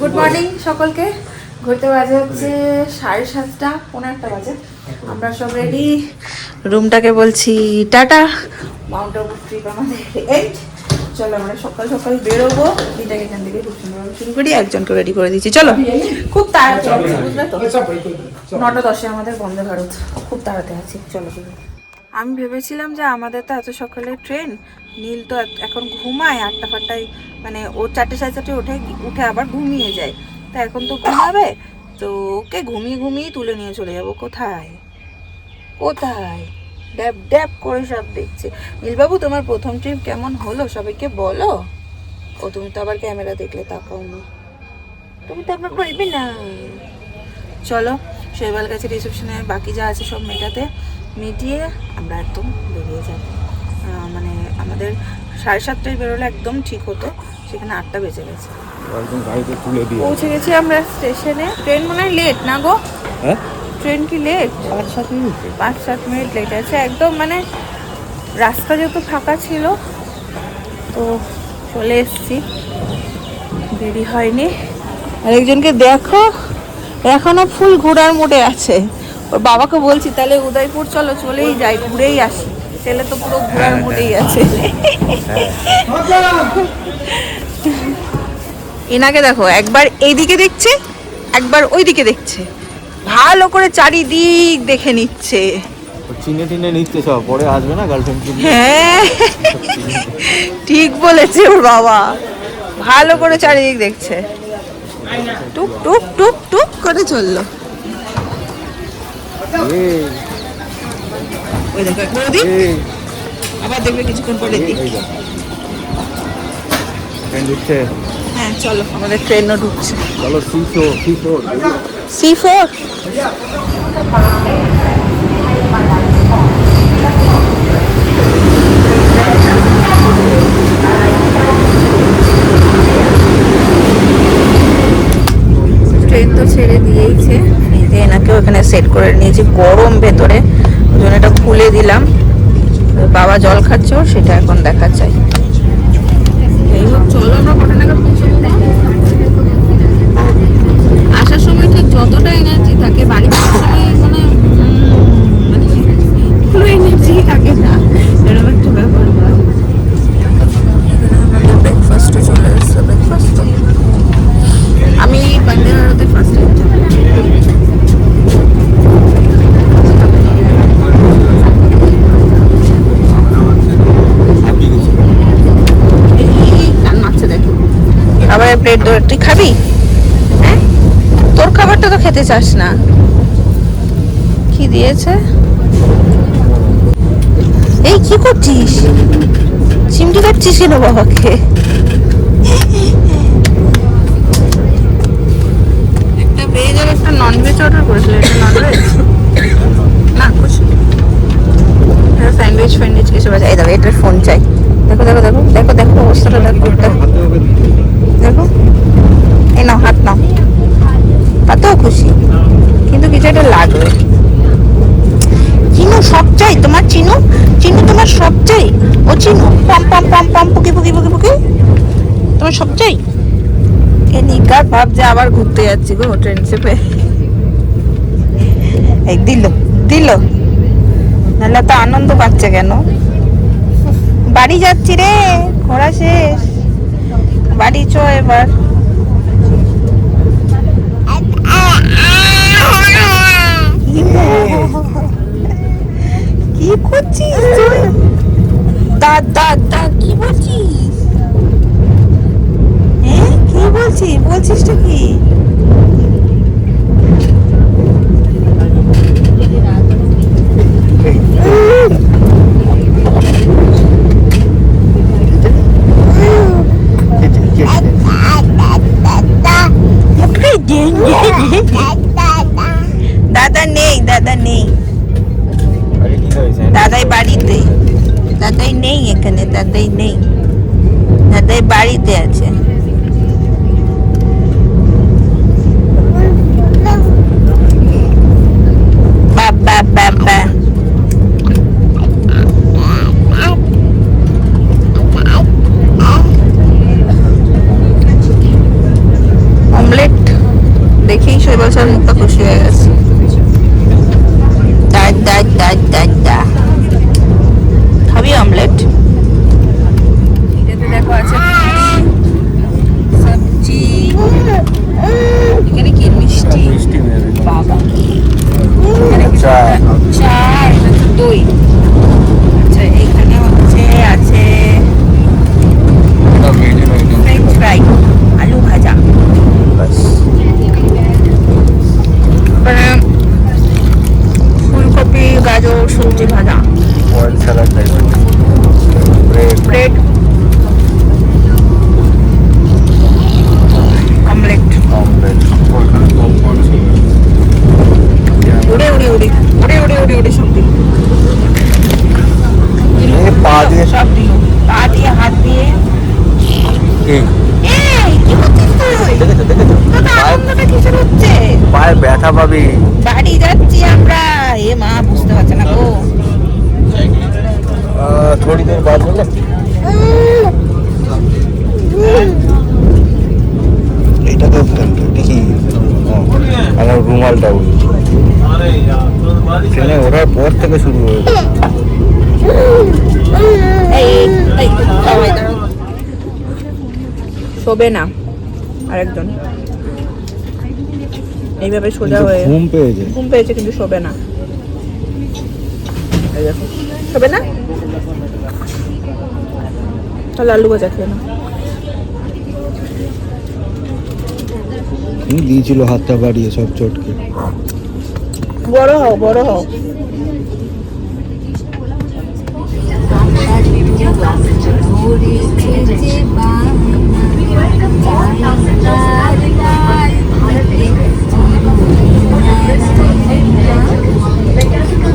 Good morning সকলকে। ঘুরতে বাজে হচ্ছে সাড়ে সাতটা পনেরো একটা বাজে। আমরা সব রেডি রুমটাকে বলছি টাটা। মাউন্ট আবু ট্রিপ আমাদের এইট চলো আমরা সকাল সকাল বেরোবো। দিনটাকে এখান থেকে খুব সুন্দরভাবে শুরু করি। একজনকে রেডি করে দিচ্ছি। চলো। খুব তাড়াতাড়ি বুঝলে তো? নটা দশে আমাদের বন্দে ভারত। খুব তাড়াতাড়ি আছি। চলো চলো আমি ভেবেছিলাম যে আমাদের তো এত সকালে ট্রেন, নীল তো এখন ঘুমায়, আটটা ফাটটায় মানে ও চারটে সাড়ে চারটে উঠে উঠে আবার ঘুমিয়ে যায়। তা এখন তো ঘুমাবে, তো ওকে ঘুমিয়ে ঘুমিয়ে তুলে নিয়ে চলে যাব। কোথায়? কোথায়? ড্যাব ড্যাব করে সব দেখছে। নীলবাবু, তোমার প্রথম ট্রিপ কেমন হলো? সবাইকে বলো। ও, তুমি তো আবার ক্যামেরা দেখলে, তাকাও না। তুমি তো আবার বলবে না। চলো শৈবাল কাছে রিসেপশনে বাকি যা আছে সব মেটাতে। মিটিয়ে আমরা একদম বেরিয়ে যাব মানে আমাদের সাড়ে সাতটায় বেরোলে একদম ঠিক হতো সেখানে আটটা বেজে গেছে। একদম গাড়িতে তুলে দিয়ে পৌঁছে গেছি আমরা স্টেশনে। ট্রেন মনে হয় লেট না গো? হ্যাঁ? ট্রেন কি লেট পাঁচ সাত মিনিটে। পাঁচ সাত মিনিট লেট আছে। একদম মানে রাস্তা যেহেতু ফাঁকা ছিল তো চলে এসেছি। দেরি হয়নি। আরেকজনকে দেখো এখনও ফুল ঘোরার মোড়ে আছে। ওর বাবাকে বলছি তাহলে উদয়পুর চলো চলেই যাই ঘুরেই আসি। ছেলে তো পুরো ঘোরার মোড়েই আছে। এনাকে দেখো একবার এইদিকে দেখছে একবার ওইদিকে দেখছে। ভালো করে চারিদিক দেখে নিচ্ছে। চিনে টিনে নিচ্ছে সব পরে আসবে না গার্লফ্রেন্ড হ্যাঁ ঠিক বলেছে ওর বাবা। ভালো করে চারিদিক দেখছে। টুক টুক টুক টুক করে চলল। ওই দেখো আবার দেখবে কিছুক্ষণ পরে হ্যাঁ চলো আমাদের ট্রেনও ঢুকছে। চলো সি ফোর ট্রেন তো ছেড়ে দিয়েইছে। এই যে এনাকেও এখানে সেট করে নিয়েছি। গরম ভেতরে ওই জন্য এটা খুলে দিলাম। বাবা জল খাচ্ছে সেটা এখন দেখা চাই এই হোক, চলো আমরা কটা নাগাদ আসার সময় ঠিক যতটা এনার্জি থাকে বাড়ি ফেরার সময় মানে মানে এনার্জি থাকে না। প্লেট ধরে তুই খাবি? হ্যাঁ? তোর খাবারটা তো খেতে চাস না। কি দিয়েছে? এই, কি করছিস? চিমটি কাটছিস কেন বাবাকে? একটা ভেজ আর একটা নন ভেজ অর্ডার করেছিল, এটা নন ভেজ না কিছু স্যান্ডউইচ ফ্যান্ডউইচ কিছু আছে এই দেখো, এটার ফোন চাই। দেখো দেখো দেখো দেখো দেখো অবস্থাটা, দেখো দেখো। দেখো। এই নাও, হাত নাও। তাতেও খুশি। কিন্তু কিছু একটা লাগবে। চিনু সব চাই, তোমার চিনু? চিনু তোমার সব চাই? ও চিনু, পম পম পম পম, পুকি পুকি পুকি পুকি। তোমার সব চাই? এ নিকার ভাব যে আবার ঘুরতে যাচ্ছি গো ট্রেন চেপে। এই, দিল দিল। নাহলে তো আনন্দ পাচ্ছে কেন? বাড়ি যাচ্ছি রে, ঘোরা শেষ। বাড়ি চ এবার। কি করছিস দাদ দাদ দাদ কি বলছিস? হ্যাঁ কি বলছিস? বলছিসটা কি দাদা নেই দাদা নেই আরে কি হয়েছে দাদাই বাড়িতে দাদাই নেই এখানে দাদাই নেই দাদাই বাড়িতে পায়ে ব্যথা পাবি বাড়ি যাচ্ছি আমরা এ মা বুঝতে পারছে না গো थोड़ी देर बाद बोले এটা তো দেখি আমার রুমালটা উড়ি ট্রেনে ওঠার পর থেকে শুরু হয়েছে এই এই সবাই দাঁড়াও। শোবে না আরেকজন এইভাবে সোজা হয়ে ঘুম পেয়েছে ঘুম পেয়েছে কিন্তু শোবে না। শোবে না? তাহলে আলু ভাজা খেয়ে না দিয়েছিল হাতটা বাড়িয়ে সব চটকে। বড় হও বড় হও।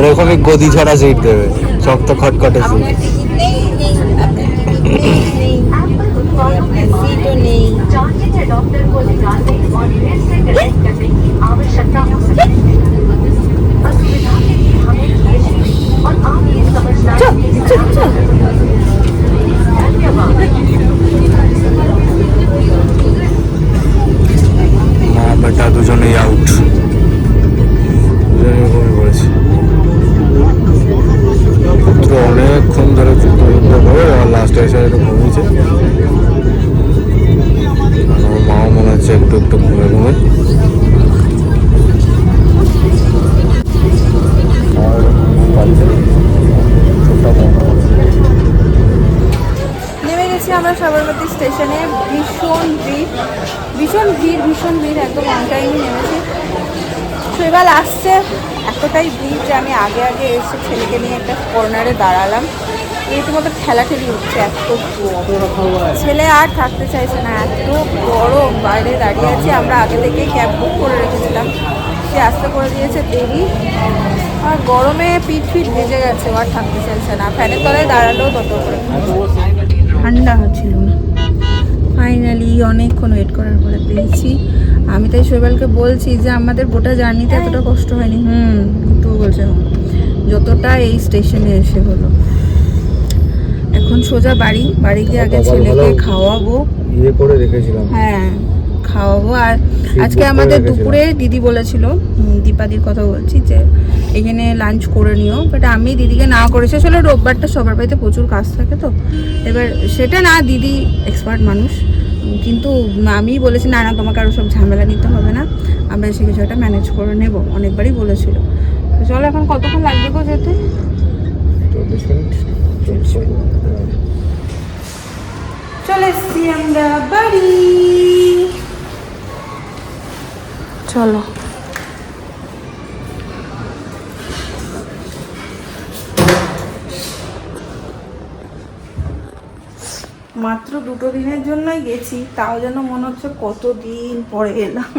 এরকমই গদি ছাড়া সিট দেবে শক্ত খটখটে সিট টাইমে নেমেছি। শৈবাল আসছে, এতটাই ভিড় যে আমি আগে আগে এসে ছেলেকে নিয়ে একটা কর্নারে দাঁড়ালাম। এই রীতিমতো ঠেলাঠেলি উঠছে এত ছেলে আর থাকতে চাইছে না, এত গরম। বাইরে দাঁড়িয়ে আছে, আমরা আগে থেকেই ক্যাব বুক করে রেখেছিলাম। সে আসতে করে দিয়েছে দেরি আর গরমে পিঠ ফিট ভেজে গেছে আর থাকতে চাইছে না। ফ্যানের তলায় দাঁড়ালেও তত করে ঠান্ডা হচ্ছিল না। ফাইনালি অনেকক্ষণ ওয়েট করার পরে পেয়েছি। আমি তাই শৈবালকে বলছি যে আমাদের গোটা জার্নিতে এতটা কষ্ট হয়নি। হুম তো বলছে হুম যতটা এই স্টেশনে এসে হলো। এখন সোজা বাড়ি বাড়ি গিয়ে আগে ছেলেকে খাওয়াবো। ইয়ে করে রেখেছিলাম। হ্যাঁ খাওয়াবো। আর আজকে আমাদের দুপুরে দিদি বলেছিল দীপাদির কথা বলছি যে এখানে লাঞ্চ করে নিও। বাট আমি দিদিকে না করেছি আসলে রোববারটা সবার বাড়িতে প্রচুর কাজ থাকে তো। এবার সেটা না দিদি এক্সপার্ট মানুষ। কিন্তু আমি বলেছি না না তোমাকে আরও সব ঝামেলা নিতে হবে না। আমরা সে কিছু একটা ম্যানেজ করে নেব। অনেকবারই বলেছিল। তো চলো এখন কতক্ষণ লাগবে গো যেতে? চলে এসছি আমরা বাড়ি। চলো। মাত্র দুটো দিনের জন্যই গেছি, তাও যেন মনে হচ্ছে কত দিন পরে এলাম।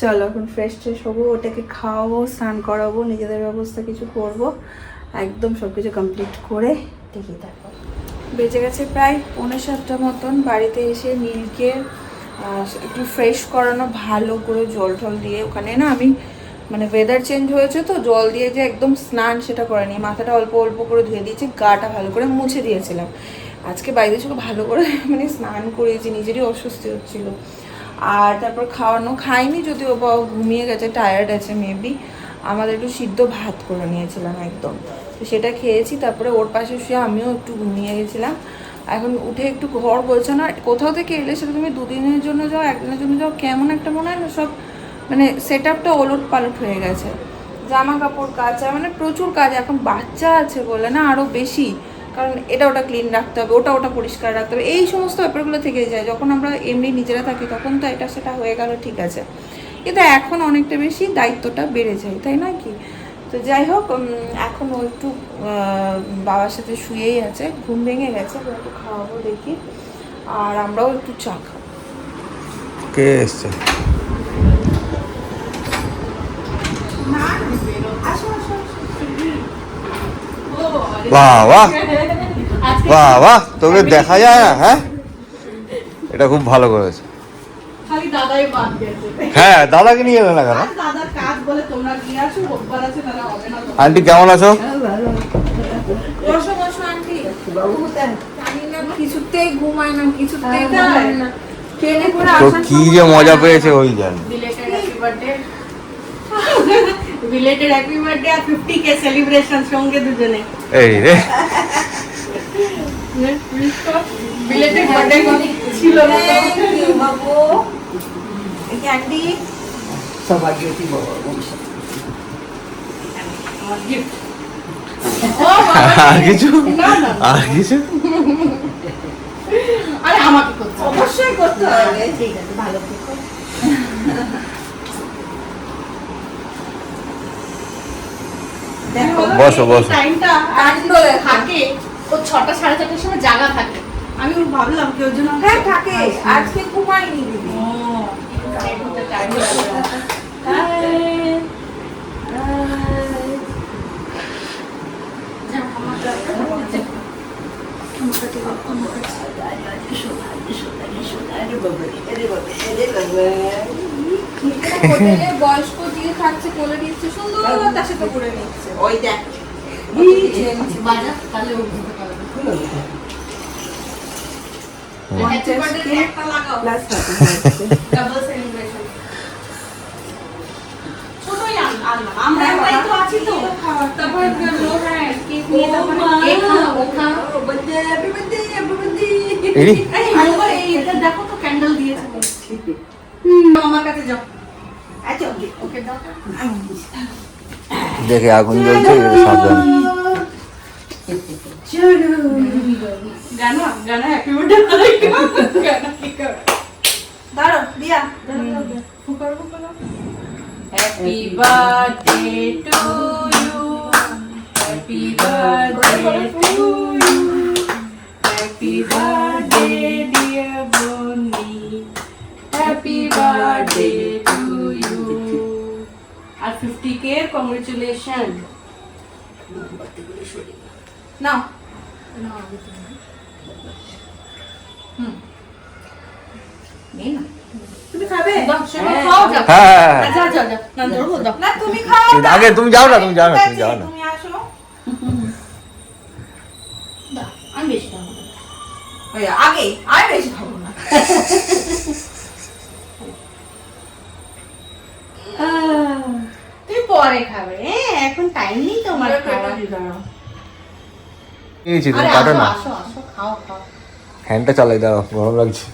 চলো এখন ফ্রেশ ট্রেশ হব, ওটাকে খাওয়াবো, স্নান করাবো, নিজেদের ব্যবস্থা কিছু করব, একদম সব কিছু কমপ্লিট করে দেখি তারপর। বেঁচে গেছে প্রায় পৌনে সাতটা মতন, বাড়িতে এসে নীলকে একটু ফ্রেশ করানো ভালো করে জল টল দিয়ে, ওখানে না আমি মানে ওয়েদার চেঞ্জ হয়েছে তো, জল দিয়ে যে একদম স্নান সেটা করেনি, মাথাটা অল্প অল্প করে ধুয়ে দিয়েছি, গাটা ভালো করে মুছে দিয়েছিলাম। আজকে বাইরে থেকে ভালো করে মানে স্নান করেছি, নিজেরই অস্বস্তি হচ্ছিল। আর তারপর খাওয়ানো খাইনি যদিও, বা ঘুমিয়ে গেছে টায়ার্ড আছে মেবি আমাদের একটু সিদ্ধ ভাত করে নিয়েছিলাম একদম। তো সেটা খেয়েছি, তারপরে ওর পাশে শুয়ে আমিও একটু ঘুমিয়ে গেছিলাম। এখন উঠে একটু ঘর বলছে না কোথাও থেকে এলে সেটা তুমি দুদিনের জন্য যাও, একদিনের জন্য যাও, কেমন একটা মনে হয় না, সব মানে সেট আপটা ওলট পালট হয়ে গেছে। জামা কাপড় কাচা মানে প্রচুর কাজ, এখন বাচ্চা আছে বলে না আরও বেশি। কারণ এটা ওটা ক্লিন রাখতে হবে ওটা ওটা পরিষ্কার রাখতে হবে। এই সমস্ত ব্যাপারগুলো থেকে যায় যখন আমরা এমনি নিজেরা থাকি তখন তো এটা সেটা হয়ে গেল ঠিক আছে। কিন্তু এখন অনেকটা বেশি দায়িত্বটা বেড়ে যায় তাই না কি? তো যাই হোক এখন ও একটু বাবার সাথে শুয়েই আছে ঘুম ভেঙে গেছে একটু খাওয়াবো দেখি আর আমরাও একটু চা খাব। কে এসছে? বাহ বাহ। বাহ বাহ তোকে দেখা যায় না হ্যাঁ? এটা খুব ভালো করেছে। খালি দাদাই বাদ গেছে। হ্যাঁ দাদাকে নিয়ে এলে না কেন? আন্টি কেমন আছো? ট্রেনে করে তো কি যে মজা পেয়েছে ওই জানে। বিলেটেড হ্যাপি বার্থডে আর 50 কে সেলিব্রেশন সঙ্গে দুজনে। এই রে। বিলেটেড বার্থডে ছিল না তো। Thank you, বাবু। ক্যান্ডি আমার gift। আর কিছু? না না। আর কিছু? আরে আমাকে করতে। অবশ্যই করতে হবে। ঠিক আছে ভালো থেকো দেখো বসো, বসো। টাইমটা থাকে ও ছটা সাড়ে চারটার সময় জাগা থাকে। আমি ভাবলাম কেউ যেন হ্যাঁ থাকে। আজকে ঘুমাইনি দিদি। বয়স্ক দিয়ে কোলে দিচ্ছে সুন্দর তার সাথে করে নিচ্ছে। ওই দেখ। বাজা তাহলে ও বুঝতে পারবে। হ্যাপি বার্থডে একটা লাগাও? ডাবল সেলিব্রেশন ছোটই আনলাম আমরা একাই তো আছি তো। তারপর লো হ্যাঁ কেক নিয়ে তারপর কেক খাও ও খাও এই মোবাইল এই এটা দেখো তো ক্যান্ডেল দিয়েছে। আমার কাছে যাও আচ্ছা ওকে ওকে দাও দেখে আগুন জ্বলছে সাবধান। হ্যাপি বার্থডে গানা কি কর দাঁড়ো দিয়া ফুকার ফুকার happy birthday to 50 K congratulation নে কিন্তু আগে তুমি যাও না তুমি যাও না তুমি যাও না। আগে আর বেশি খাব না। তুমি পরে খাবে। হ্যাঁ এখন টাইম নেই তোমার তুমি কাটো না। আসো আসো খাও খাও। ফ্যানটা চালাই দাও গরম লাগছে।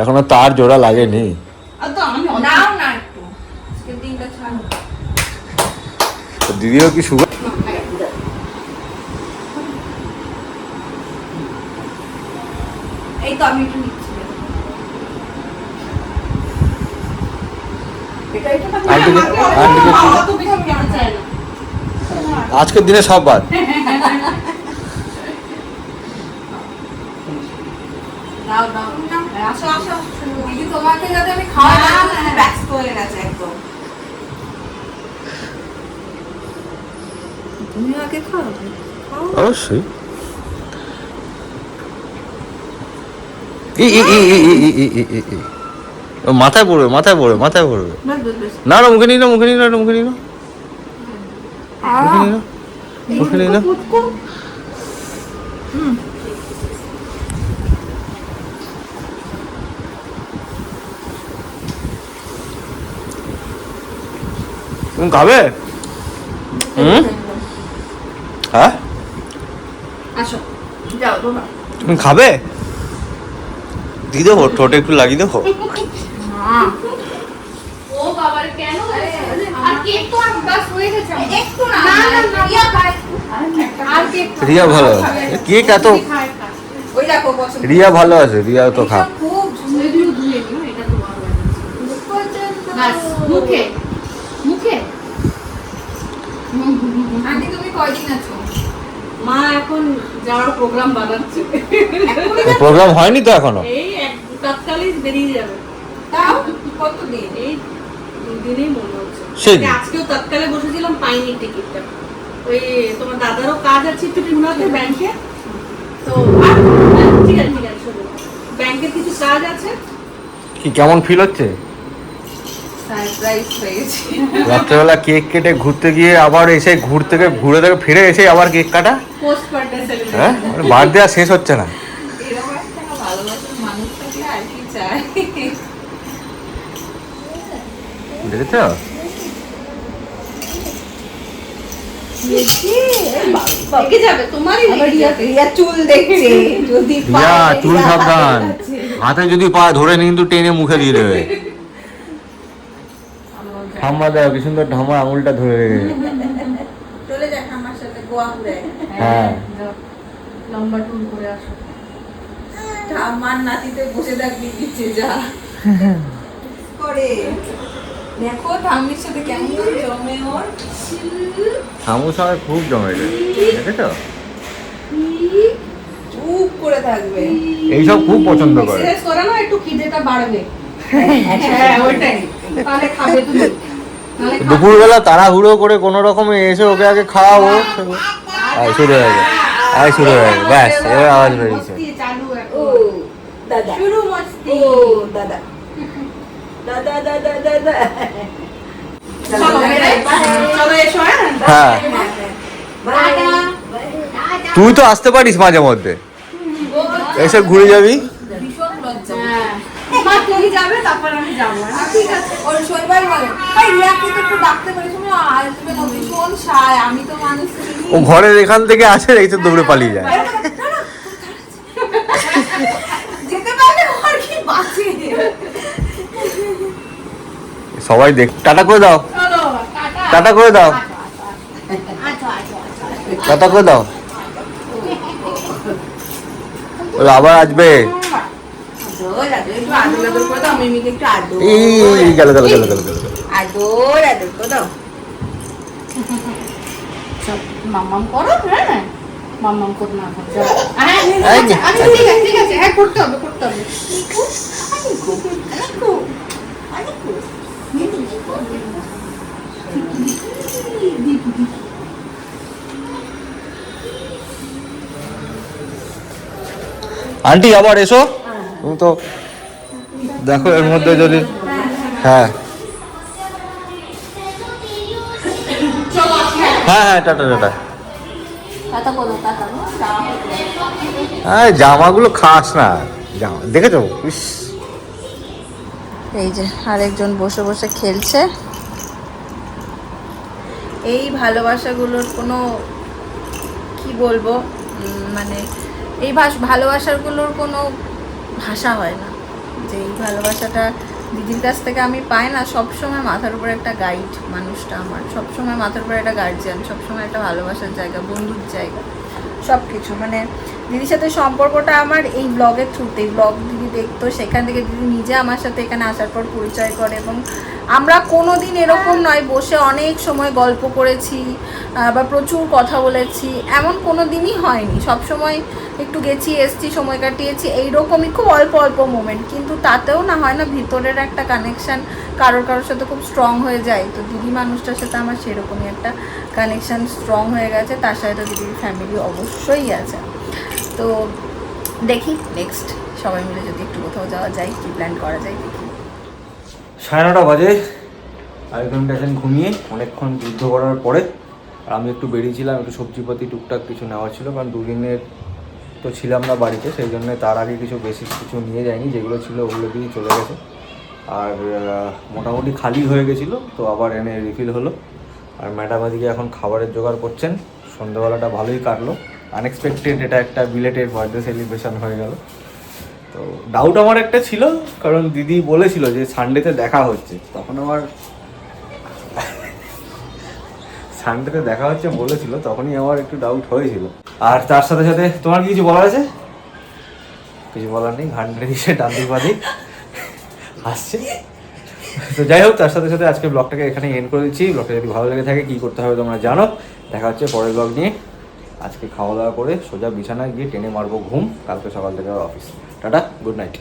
এখনও তার জোড়া লাগেনি। দিদিও কি সুগার এই তো আমি একটু নিচ্ছি এটা এটা আন্টি আমাকে আন্টি অনেক খাওয়া তো বেশি খেতে চায় না আজকের দিনে সব বাদ দাও দাও আসো আসো দিদি তোমাকে যাতে আমি খাওয়াই না, না না, না। ব্যাক্স করে গেছে একদম দিনে আগে খাওয়াবে অবশ্যই। মাথায় পড়বে মাথায় পড়বে মাথায় পড়বে। না না মুখে নিই না মুখে নিই না মুখে নিই না মুখে নিই না মুখে নিই না তুমি খাবে? হুম? হ্যাঁ? তুমি খাবে? দিয়ে দেবো ঠোঁটে একটু লাগিয়ে দেবো। ও বাবার কেন আর কেক তো বাস হয়ে গেছে একটু না না না না রিয়া খায়। আর কেক রিয়া ভালো কেক এত ওই দেখো রিয়া ভালো আছে রিয়া তো খা এইসব খুব এগুলো ধুয়ে নিও এটা তো ভালো লাগে বাস মুখে মুখে। আন্টি তুমি কয়দিন আছো? মা এখন যাওয়ার প্রোগ্রাম বানাচ্ছে। প্রোগ্রাম হয়নি তো এখনও? এই এক তৎকালীন বেরিয়ে যাবে। তাও কতদিন? এই দিনেই মনে হচ্ছে। আজকেও তৎকালে বসেছিলাম পাইনি টিকিটটা। ওই তোমার দাদারও কাজ আছে একটু পুনাতে ব্যাংকে। তো আর ঠিক আছে ঠিক আছে ব্যাংকের কিছু কাজ আছে? কি কেমন ফিল হচ্ছে? হয়ে রাত্রেবেলা কেক কেটে ঘুরতে গিয়ে আবার এসে ঘুর থেকে ঘুরে থেকে ফিরে এসে আবার কেক কাটা? বার্থডে হ্যাঁ? সেলিব্রেশন বার্থডে আর শেষ হচ্ছে না এরকম একটা ভালোবাসার মানুষ থাকলে আর কি চাই দেখেছ? দেখে। যাবে? তোমারই আবার রিয়া রিয়া রিয়া চুল দেখছে যদি রিয়া পায়, চুল রিয়া সাবধান। হাতে যদি পা ধরে নিয়ে কিন্তু টেনে মুখে দিয়ে দেবে। ঠাম্মা দেয় কি সুন্দর ঠাম্মা আঙুলটা ধরে চলে সাথে গোয়া হ্যাঁ। লম্বা টুল করে আসো। ঠাম্মার নাতিতে বসে থাকবি দিচ্ছে যা। করে। দেখো ঠাম্মির সাথে কেমন জমে ওর। ঠামু সবাই খুব জমে দেখেছ? চুপ করে থাকবে। এইসব খুব পছন্দ করে। করে না একটু খিদেটা বাড়বে। হ্যাঁ ওইটাই। তাহলে খাবে তুমি। দুপুরবেলা তাড়াহুড়ো করে কোনো রকমে এসে ওকে আগে খাওয়াবো। আয় শুরু হয়ে গেছে আয় শুরু হয়ে গেছে ব্যাস এবার আওয়াজ বেরিয়েছে। চালু ও দাদা। শুরু মস্তি। ও দাদা। হ্যাঁ তুই তো আসতে পারিস মাঝে মধ্যে এসে ঘুরে যাবি ও ঘরের এখান থেকে আসে রেখে দৌড়ে পালিয়ে যায় যেতে পারলে সবাই দেখ টাটা করে দাও টাটা করে দাও আচ্ছা আচ্ছা টাটা করে দাও ও আবার আসবে গেল করে হ্যাঁ করো না। হ্যাঁ। আচ্ছা হ্যাঁ করতে হবে করতে হবে আন্টি আবার এসো। তুমি তো দেখো এর মধ্যে যদি হ্যাঁ। হ্যাঁ হ্যাঁ টাটা টাটা। হ্যাঁ জামাগুলো খাস না। জামা দেখেছ? ইস। এই যে আরেকজন বসে বসে খেলছে। এই ভালোবাসাগুলোর কোনো, কি বলব মানে এই ভাষ ভালোবাসাগুলোর কোনো ভাষা হয় না। যে এই ভালোবাসাটা দিদির কাছ থেকে আমি পাই না, সবসময় মাথার উপর একটা গাইড মানুষটা আমার। সবসময় মাথার উপর একটা গার্জিয়ান সবসময় একটা ভালোবাসার জায়গা, বন্ধুর জায়গা। সব কিছু মানে দিদির সাথে সম্পর্কটা আমার এই ব্লগের থ্রুতেই ব্লগ দিদি দেখতো, সেখান থেকে দিদি নিজে আমার সাথে এখানে আসার পর পরিচয় করে এবং আমরা কোনো দিন এরকম নয়, বসে অনেক সময় গল্প করেছি বা প্রচুর কথা বলেছি। এমন কোনো দিনই হয়নি। সব সময় একটু গেছি, এসছি, সময় কাটিয়েছি। এইরকমই খুব অল্প অল্প মোমেন্ট কিন্তু তাতেও না হয় না, ভিতরের একটা কানেকশন কারোর কারোর সাথে খুব স্ট্রং হয়ে যায়। তো দিদি মানুষটার সাথে আমার সেরকমই একটা কানেকশান স্ট্রং হয়ে গেছে, তার সাথে তো দিদির ফ্যামিলি অবশ্যই আছে। তো দেখি নেক্সট সবাই মিলে যদি একটু কোথাও যাওয়া যায়, কি প্ল্যান করা যায় দেখি। সাড়ে নটা বাজে আরেক ঘণ্টা এখন ঘুমিয়ে, অনেকক্ষণ যুদ্ধ করার পরে আর আমি একটু বেরিয়েছিলাম, একটু সবজিপাতি, টুকটাক কিছু নেওয়া ছিল, কারণ দুদিনের তো ছিলাম না বাড়িতে, সেই জন্য তার আগে কিছু বেশি কিছু নিয়ে যায়নি যেগুলো ছিল ওগুলো দিয়েই চলে গেছে। আর মোটামুটি খালি হয়ে গেছিল, তো আবার এনে রিফিল হলো। আর ম্যাডাম এদিকে এখন খাবারের জোগাড় করছেন, সন্ধ্যাবেলাটা ভালোই কাটলো। আনএক্সপেক্টেড এটা একটা বিলেটের বার্থডে সেলিব্রেশন হয়ে গেল। তো ডাউট আমার একটা ছিল, কারণ দিদি বলেছিল যে সানডেতে দেখা হচ্ছে। তখন আমার সানডেতে দেখা হচ্ছে বলেছিল, তখনই আমার একটু ডাউট হয়েছিল। আর তার সাথে সাথে তোমার কিছু বলার আছে? কিছু বলার নেই ঘান্টে দিচ্ছে ডান্দি বাদি আসছে। তো যাই হোক, তার সাথে সাথে আজকে ব্লগটাকে এখানে এন্ড করে দিচ্ছি। ব্লগটা যদি ভালো লেগে থাকে, কী করতে হবে তোমরা জানো। দেখা হচ্ছে পরের ব্লগ নিয়ে। আজকে খাওয়া দাওয়া করে সোজা বিছানায় গিয়ে টেনে মারবো ঘুম। কালকে সকাল থেকে অফিস টাটা গুড নাইট